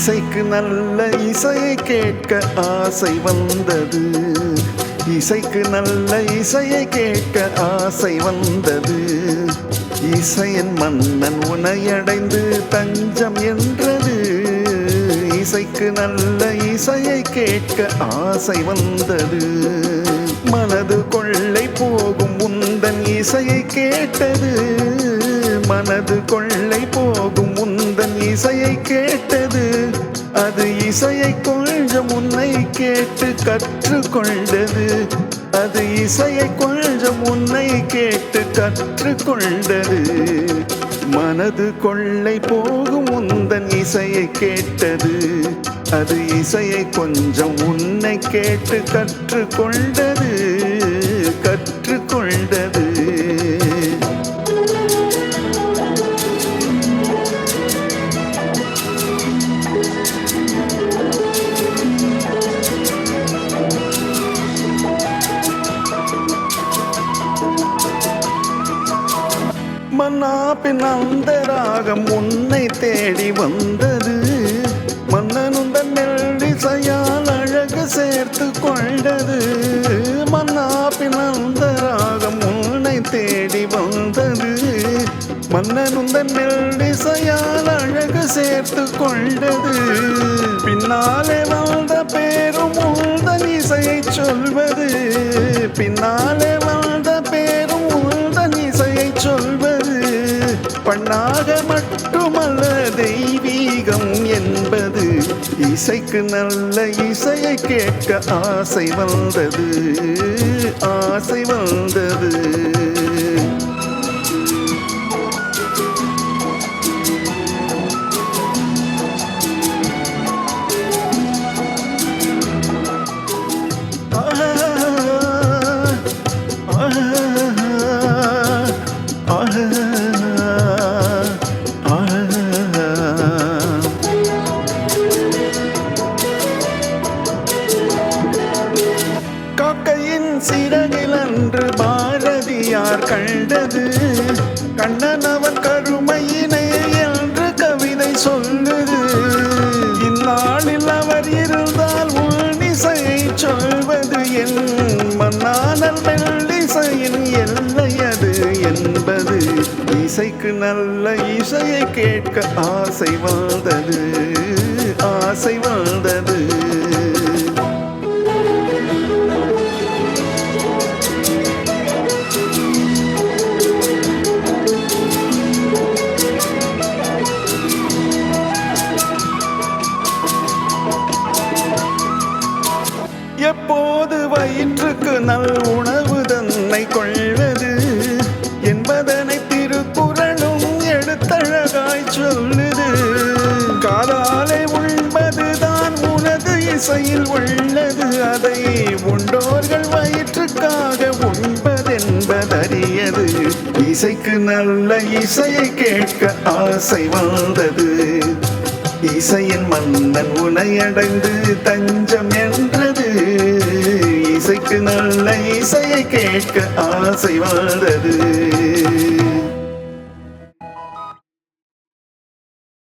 இசைக்கு நல்ல இசையை கேட்க ஆசை வந்தது. இசைக்கு நல்ல இசையை கேட்க ஆசை வந்தது. இசையின் மன்னன் உனையடைந்து தஞ்சம் என்றது. இசைக்கு நல்ல இசையை கேட்க ஆசை வந்தது. மனது கொள்ளை போகும் உந்தன் இசையை கேட்டது. மனது கொள்ளை போகும் உந்தன் இசையை கேட்டது. அது இசையை கொஞ்சம் உன்னை கேட்டு கற்றுக்கொண்டது. அது இசையை கொஞ்சம் உன்னை கேட்டு கற்றுக்கொண்டது. மனது கொள்ளை போகும் உந்தன் இசையை கேட்டது. அது இசையை கொஞ்சம் உன்னை கேட்டு கற்றுக்கொண்டது கற்றுக்கொண்டது. மன்னாப்பின் அந்த ராகம் உன்னை தேடி வந்தது. மன்னனுந்தன் நெல்லிசையால் அழகு சேர்த்து கொண்டது. மன்னாப்பின் அந்த ராகம் உன்னை தேடி வந்தது. மன்னனுந்தன் நெல்லிசையால் அழகு சேர்த்து கொண்டது. பின்னாலே வந்த பேரும் உந்தன் இசையை சொல்வது. பின்னாலே பண்ணாக மட்டுமல்ல தெய்வீகம் என்பது. இசைக்கு நல்ல இசையை கேட்க ஆசை வந்தது. ஆசை வந்தது. காக்கையின் சிறகில் அன்று பாரதியார் கண்டது. கண்ணன் அவன் கருமையினை என்று கவிதை சொல்லுது. இந்நாளில் அவர் இருந்தால் உள்நிசையை சொல்வது என் மன்னானல் மெல்லிசையின் எல்லை அது என்பது. இசைக்கு நல்ல இசையை கேட்க ஆசை வாழ்ந்தது ஆசை வாழ்ந்தது வயிற்றுக்கு நல் உணவு தன்னை கொள்வது என்பதனை திருக்குறளும் எடுத்தழகாய் சொல்லுது. உண்பது உண்பதுதான் உனது இசையில் உள்ளது. அதை உண்டோர்கள் வயிற்றுக்காக உண்பதென்பதறியது. இசைக்கு நல்ல இசையை கேட்க ஆசை வந்தது. இசையின் மன்னன் உனையடைந்து தஞ்சம் என்று இசைக்கு நல்ல இசையை கேட்க ஆசை வாழ்ந்தது